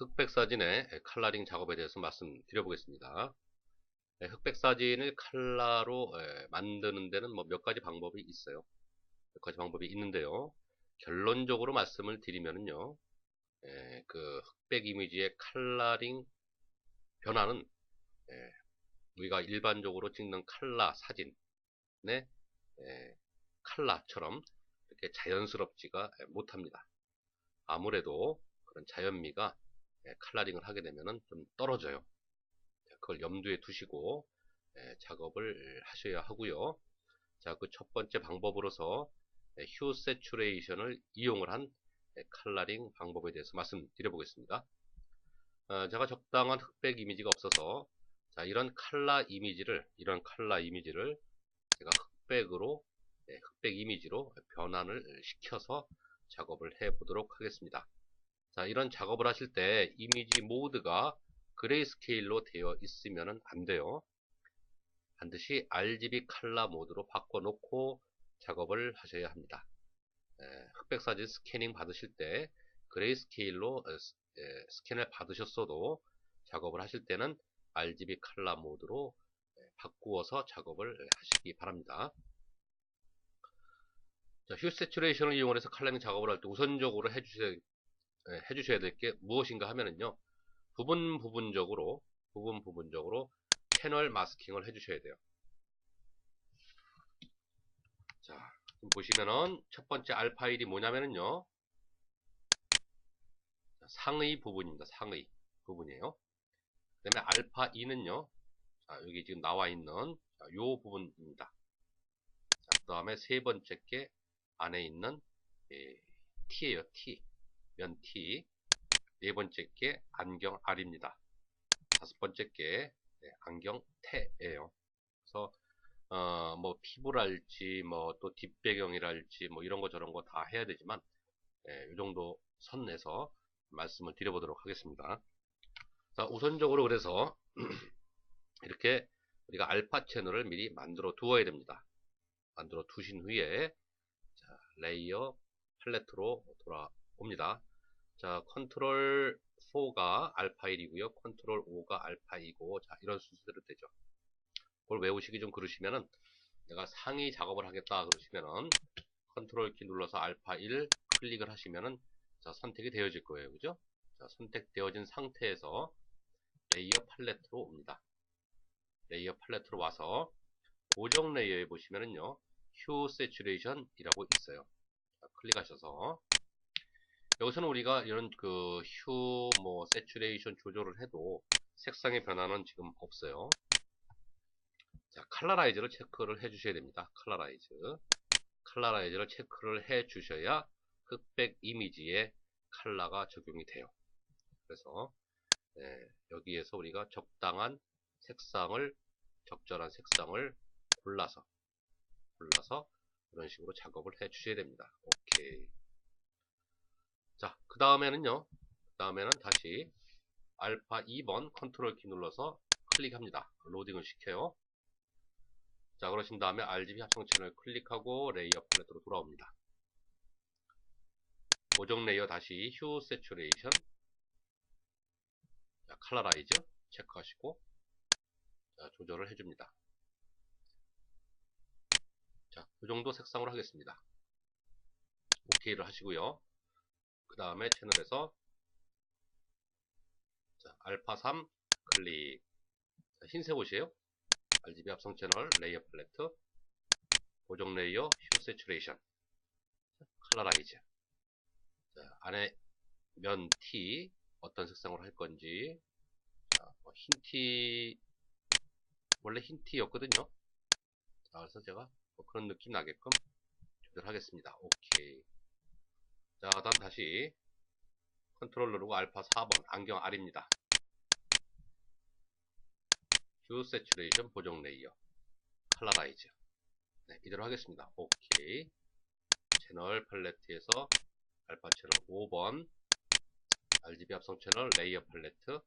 흑백 사진의 칼라링 작업에 대해서 말씀드려 보겠습니다. 네, 흑백 사진을 칼라로 만드는 데는 뭐 몇 가지 방법이 있어요. 몇 가지 방법이 있는데요. 결론적으로 말씀을 드리면은요. 그 흑백 이미지의 칼라링 변화는 우리가 일반적으로 찍는 칼라 사진의 칼라처럼 이렇게 자연스럽지가 못합니다. 아무래도 그런 자연미가 칼라링을 하게 되면 좀 떨어져요. 그걸 염두에 두시고 작업을 하셔야 하고요. 자, 그 첫 번째 방법으로서 휴 세츄레이션을 이용을 한 칼라링 방법에 대해서 말씀드려 보겠습니다. 어, 제가 적당한 흑백 이미지가 없어서 자, 이런 칼라 이미지를 이런 칼라 이미지를 제가 흑백으로 네, 흑백 이미지로 변환을 시켜서 작업을 해 보도록 하겠습니다. 자, 이런 작업을 하실 때 이미지 모드가 그레이스케일로 되어 있으면 안 돼요. 반드시 RGB 칼라 모드로 바꿔놓고 작업을 하셔야 합니다. 에, 흑백 사진 스캐닝 받으실 때 그레이스케일로 에, 스캔을 받으셨어도 작업을 하실 때는 RGB 칼라 모드로 바꾸어서 작업을 하시기 바랍니다. 자, 휴 세츄레이션을 이용해서 칼라밍 작업을 할 때 우선적으로 해주셔야, 해주셔야 될 게 무엇인가 하면은요. 부분 부분적으로 부분 부분적으로 패널 마스킹을 해주셔야 돼요. 자, 보시면은 첫 번째 알파 1이 뭐냐면은요. 상의 부분입니다. 상의 부분이에요. 그 다음에 알파 2는요. 자, 여기 지금 나와 있는 자, 요 부분입니다. 그 다음에 세 번째 게 안에 있는 예, T예요. T. 면 T. 네 번째 게 안경 R입니다. 다섯 번째 게 네, 안경 태예요. 그래서 어, 뭐 피부랄지 뭐 또 뒷배경이랄지 뭐 이런 거 저런 거 다 해야 되지만 예, 이 정도 선 내서 말씀을 드려보도록 하겠습니다. 자, 우선적으로 그래서 이렇게 우리가 알파 채널을 미리 만들어 두어야 됩니다. 만들어 두신 후에 자, 레이어 팔레트로 돌아옵니다. 자, 컨트롤 4가 알파 1이고요. 컨트롤 5가 알파 2고 자, 이런 순서대로 되죠. 그걸 외우시기 좀 그러시면은 내가 상위 작업을 하겠다 그러시면은 컨트롤 키 눌러서 알파 1 클릭을 하시면은 자, 선택이 되어질 거예요. 그죠? 자, 선택되어진 상태에서 레이어 팔레트로 옵니다. 레이어 팔레트로 와서 고정 레이어에 보시면은요. 휴 세츄레이션이라고 있어요. 자, 클릭하셔서 여기서는 우리가 이런 그 휴 뭐 세츄레이션 조절을 해도 색상의 변화는 지금 없어요. 자, 칼라라이즈를 체크를 해 주셔야 됩니다. 칼라라이즈. 칼라라이즈를 체크를 해 주셔야 흑백 이미지에 칼라가 적용이 돼요. 그래서 네, 여기에서 우리가 적당한 색상을 적절한 색상을 골라서 골라서 이런 식으로 작업을 해 주셔야 됩니다. 오케이. 자, 그 다음에는요. 그 다음에는 다시 알파 2번 컨트롤 키 눌러서 클릭합니다. 로딩을 시켜요. 자, 그러신 다음에 RGB 합성 채널 클릭하고 레이어 팔레트로 돌아옵니다. 고정 레이어 다시 휴 세츄레이션 자, 칼라라이즈 체크하시고 자, 조절을 해줍니다. 자, 이 정도 색상으로 하겠습니다. OK를 하시고요. 그 다음에 채널에서 자, 알파 3 클릭. 자, 흰색 옷이에요. RGB 합성 채널 레이어 팔레트. 고정 레이어 휴 세츄레이션. 칼라라이즈. 자, 안에 면 T 어떤 색상으로 할 건지. 자, 뭐 흰티 원래 흰티였거든요. 자, 그래서 제가 뭐 그런 느낌 나게끔 조절하겠습니다. 오케이 자 다음 다시. 컨트롤 누르고 알파 4번 안경 R입니다. 휴 세츄레이션 보정 레이어 칼라라이즈 네, 이대로 하겠습니다. 오케이 채널 팔레트에서 알파 채널 5번 RGB 합성 채널 레이어 팔레트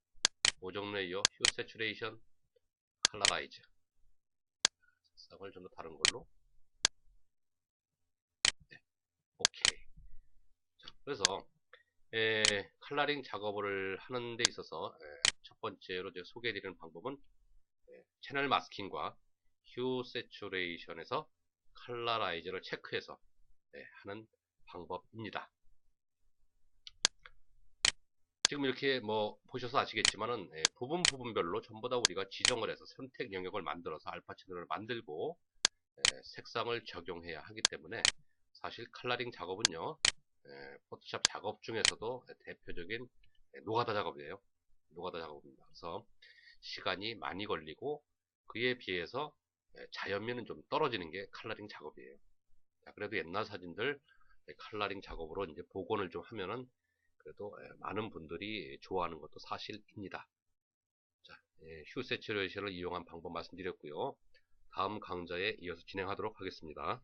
보정 레이어 휴 세츄레이션 칼라라이즈 색상을 좀 더 다른 걸로. 네. 오케이 자, 그래서 에, 컬러링 작업을 하는 데 있어서 에, 첫 번째로 제가 소개해드리는 방법은 에, 채널 마스킹과 휴 세츄레이션에서 컬러라이저를 체크해서 에, 하는 방법입니다. 지금 이렇게 뭐 보셔서 아시겠지만은 에, 부분 부분별로 전부 다 우리가 지정을 해서 선택 영역을 만들어서 알파 채널을 만들고 에, 색상을 적용해야 하기 때문에 사실 컬러링 작업은요 에, 포토샵 작업 중에서도 대표적인 에, 노가다 작업이에요. 노가다 작업입니다. 그래서 시간이 많이 걸리고 그에 비해서 에, 자연미는 좀 떨어지는 게 컬러링 작업이에요. 자, 그래도 옛날 사진들 에, 컬러링 작업으로 이제 복원을 좀 하면은 그래도 에, 많은 분들이 좋아하는 것도 사실입니다. 자, 예, 휴 세츄레이션을 이용한 방법 말씀드렸고요. 다음 강좌에 이어서 진행하도록 하겠습니다